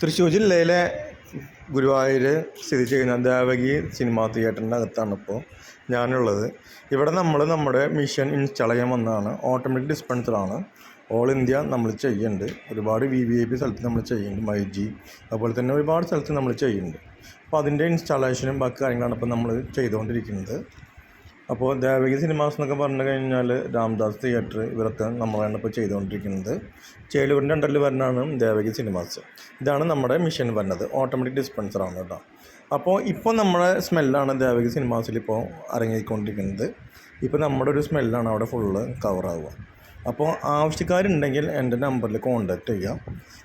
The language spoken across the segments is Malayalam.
തൃശ്ശൂർ ജില്ലയിലെ ഗുരുവായൂർ സ്ഥിതി ചെയ്യുന്ന ദേവകി സിനിമാ തിയേറ്ററിന്റെ അകത്താണ് ഇപ്പോൾ ഞാനുള്ളത്. ഇവിടെ നമ്മൾ നമ്മുടെ മിഷൻ ഇൻസ്റ്റാൾ ചെയ്യാൻ വന്നതാണ്. ഓട്ടോമാറ്റിക് ഡിസ്പെൻസറാണ്. ഓൾ ഇന്ത്യ നമ്മൾ ചെയ്യുന്നുണ്ട്. ഒരുപാട് വി വി ഐ പി സ്ഥലത്ത് നമ്മൾ ചെയ്യുന്നുണ്ട്. മൈ ജി അതുപോലെ തന്നെ ഒരുപാട് സ്ഥലത്ത് നമ്മൾ ചെയ്യുന്നുണ്ട്. അപ്പോൾ അതിന്റെ ഇൻസ്റ്റാളേഷനും ബാക്കി കാര്യങ്ങളാണ് ഇപ്പോൾ നമ്മൾ ചെയ്തുകൊണ്ടിരിക്കുന്നത്. അപ്പോൾ ദേവകി സിനിമാസ് എന്നൊക്കെ പറഞ്ഞു കഴിഞ്ഞാൽ രാംദാസ് തിയേറ്റർ ഇവരൊക്കെ നമ്മളാണ് ഇപ്പോൾ ചെയ്തുകൊണ്ടിരിക്കുന്നത്. ചേലൂരിന്റെ അണ്ടറിൽ വരുന്നതാണ് ദേവകി സിനിമാസ്. ഇതാണ് നമ്മുടെ മിഷൻ വരുന്നത് ഓട്ടോമാറ്റിക് ഡിസ്പെൻസറാണ് കേട്ടോ. അപ്പോൾ ഇപ്പോൾ നമ്മുടെ സ്മെല്ലാണ് ദേവകി സിനിമാസിൽ ഇപ്പോൾ ഇറങ്ങിക്കൊണ്ടിരിക്കുന്നത് ഇപ്പോൾ നമ്മുടെ ഒരു സ്മെല്ലാണ് അവിടെ ഫുള്ള് കവറാവുക അപ്പോൾ ആവശ്യക്കാരുണ്ടെങ്കിൽ എന്റെ നമ്പറിൽ കോൺടാക്റ്റ് ചെയ്യാം.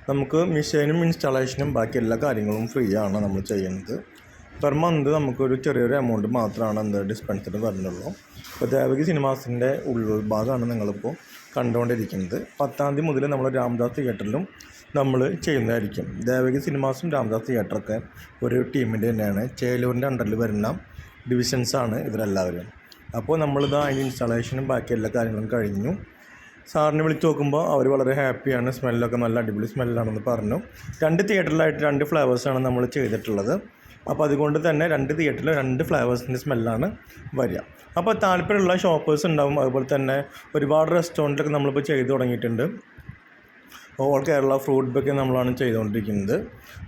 നമുക്ക് മിഷനും ഇൻസ്റ്റാളേഷനും ബാക്കി എല്ലാ കാര്യങ്ങളും ഫ്രീ ആണ് നമ്മൾ ചെയ്യുന്നത്. പെർ മന്ത് നമുക്കൊരു ചെറിയൊരു എമൗണ്ട് മാത്രമാണ് എന്ത് ഡിസ്പെൻസറി വരുന്നുള്ളൂ അപ്പോൾ ദേവകി സിനിമാസിന്റെ ഉൾഭാഗമാണ് നിങ്ങളിപ്പോൾ കണ്ടുകൊണ്ടിരിക്കുന്നത്. പത്താം തീയതി മുതൽ നമ്മൾ രാംദാസ് തിയേറ്ററിലും നമ്മൾ ചെയ്യുന്നതായിരിക്കും. ദേവകി സിനിമാസും രാംദാസ് തിയേറ്ററൊക്കെ ഒരു ടീമിന്റെ തന്നെയാണ്. ചേലൂരിന്റെ അണ്ടറിൽ വരുന്ന ഡിവിഷൻസാണ് ഇവരെല്ലാവരും. അപ്പോൾ നമ്മളിത് അതിന്റെ ഇൻസ്റ്റാളേഷനും ബാക്കി എല്ലാ കാര്യങ്ങളും കഴിഞ്ഞു. സാറിനെ വിളിച്ച് നോക്കുമ്പോൾ അവർ വളരെ ഹാപ്പിയാണ്. സ്മെല്ലൊക്കെ നല്ല അടിപൊളി സ്മെല്ലാണെന്ന് പറഞ്ഞു. രണ്ട് തിയേറ്ററിലായിട്ട് രണ്ട് ഫ്ലേവേഴ്സാണ് നമ്മൾ ചെയ്തിട്ടുള്ളത്. അപ്പോൾ അതുകൊണ്ട് തന്നെ രണ്ട് തിയേറ്ററിലും രണ്ട് ഫ്ലേവേഴ്സിന്റെ സ്മെല്ലാണ് വരിക. അപ്പോൾ താല്പര്യമുള്ള ഷോപ്പേഴ്സ് ഉണ്ടാവും. അതുപോലെ തന്നെ ഒരുപാട് റെസ്റ്റോറന്റിലൊക്കെ നമ്മളിപ്പോൾ ചെയ്തു തുടങ്ങിയിട്ടുണ്ട്. ഓൾ കേരള ഫ്രൂട്ട് ബൊക്കെ നമ്മളാണ് ചെയ്തുകൊണ്ടിരിക്കുന്നത്.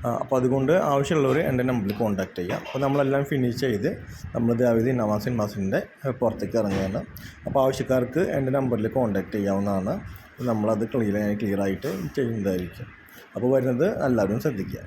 അപ്പോൾ അതുകൊണ്ട് ആവശ്യമുള്ളവർ എന്റെ നമ്പറിൽ കോൺടാക്റ്റ് ചെയ്യുക. അപ്പോൾ നമ്മളെല്ലാം ഫിനിഷ് ചെയ്ത് നമ്മൾ ദേവതി നവാസിൻ മാസിന്റെ പുറത്തേക്ക് ഇറങ്ങുകയാണ്. അപ്പോൾ ആവശ്യക്കാർക്ക് എന്റെ നമ്പറിൽ കോൺടാക്റ്റ് ചെയ്യാവുന്നതാണ്. നമ്മളത് ക്ലിയർ ക്ലിയർ ആയിട്ട് ചെയ്യുന്നതായിരിക്കും. അപ്പോൾ വരുന്നത് എല്ലാവരും ശ്രദ്ധിക്കുക.